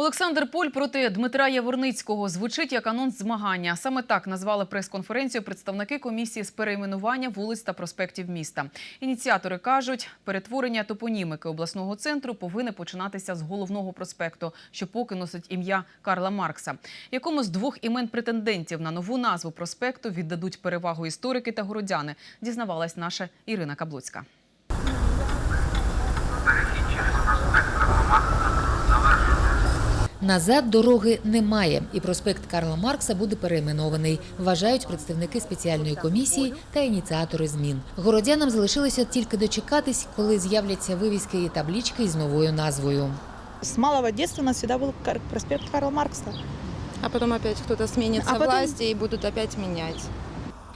Олександр Поль проти Дмитра Яворницького звучить як анонс змагання. Саме так назвали прес-конференцію представники комісії з перейменування вулиць та проспектів міста. Ініціатори кажуть, перетворення топонімики обласного центру повинне починатися з головного проспекту, що поки носить ім'я Карла Маркса. Якому з двох імен претендентів на нову назву проспекту віддадуть перевагу історики та городяни, дізнавалась наша Ірина Каблуцька. Назад дороги немає, і проспект Карла Маркса буде перейменований, вважають представники спеціальної комісії та ініціатори змін. Городянам залишилося тільки дочекатись, коли з'являться вивіски і таблічки із новою назвою. С малого детства у нас всегда был проспект Карла Маркса. А потом опять кто-то сменится А потом- власти и будут опять менять.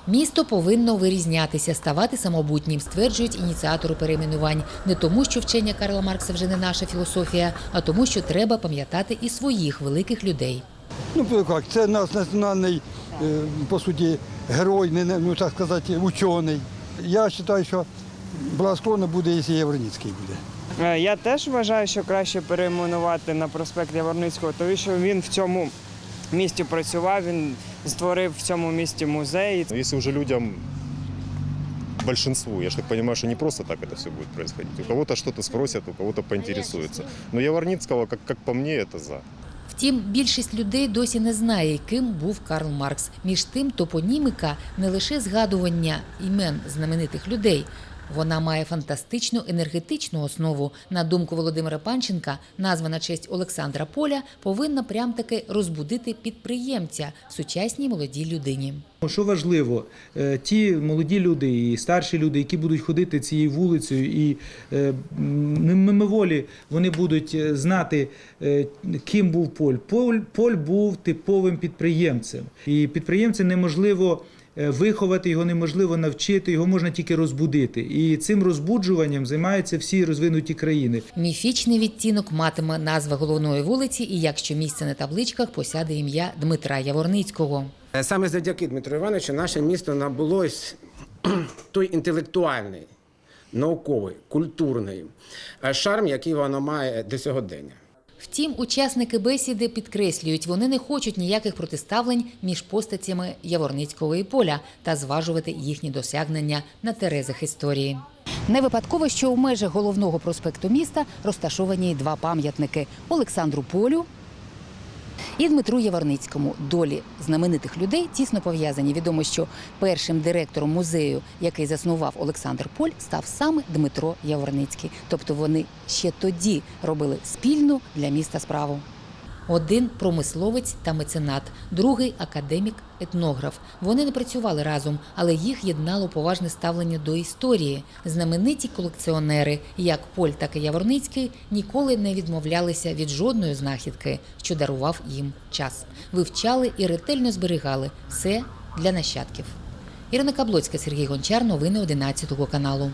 Місто повинно вирізнятися, ставати самобутнім, стверджують ініціатори перейменувань. Не тому, що вчення Карла Маркса вже не наша філософія, а тому, що треба пам'ятати і своїх великих людей. Ну, як, це наш національний, е, по суті, герой, не- ну так сказати, учений. Я вважаю, що благосклонно буде, якщо Євроніцький буде. Е, Я теж вважаю, що краще перейменувати на проспект Яворницького, тому що він в цьому місті працював, він створив в цьому місті музей. Если уже людям, большинству, я же так понимаю, что не просто так это все будет происходить. У кого-то что-то спросят, у кого-то поинтересуются. Но Яворницкого, как, как по мне, это за. Втім, більшість людей досі не знає, ким був Карл Маркс. Між тим, топоніміка не лише згадування імен знаменитих людей. Вона має фантастичну енергетичну основу. На думку Володимира Панченка, назва на честь Олександра Поля повинна прям таки розбудити підприємця в сучасній молодій людині. Що важливо, е, ті молоді люди і старші люди, які будуть ходити цією вулицею, і е, мимоволі вони будуть е, знати, ким був Поль. Поль, Поль був типовим підприємцем. І підприємця неможливо виховати, його неможливо навчити, його можна тільки розбудити. І цим розбуджуванням займаються всі розвинуті країни. Міфічний відтінок матиме назва головної вулиці, і якщо місце на табличках посяде ім'я Дмитра Яворницького. Е, Саме завдяки Дмитру Івановичу наше місто набуло ось той інтелектуальний, науковий, культурний е, шарм, який воно має до сьогодення. Втім, учасники бесіди підкреслюють, вони не хочуть ніяких протиставлень між постатями Яворницького і Поля та зважувати їхні досягнення на терезах історії. Не випадково, що у межах головного проспекту міста розташовані два пам'ятники Олександру Полю і Дмитру Яворницькому. Долі знаменитих людей тісно пов'язані. Відомо, що першим директором музею, який заснував Олександр Поль, став саме Дмитро Яворницький. Тобто вони ще тоді робили спільну для міста справу. Один промисловець та меценат, другий академік, етнограф. Вони не працювали разом, але їх єднало поважне ставлення до історії. Знамениті колекціонери, як Поль, так і Яворницький, ніколи не відмовлялися від жодної знахідки, що дарував їм час. Вивчали і ретельно зберігали все для нащадків. Ірина Каблоцька, Сергій Гончар. Новини 11 каналу.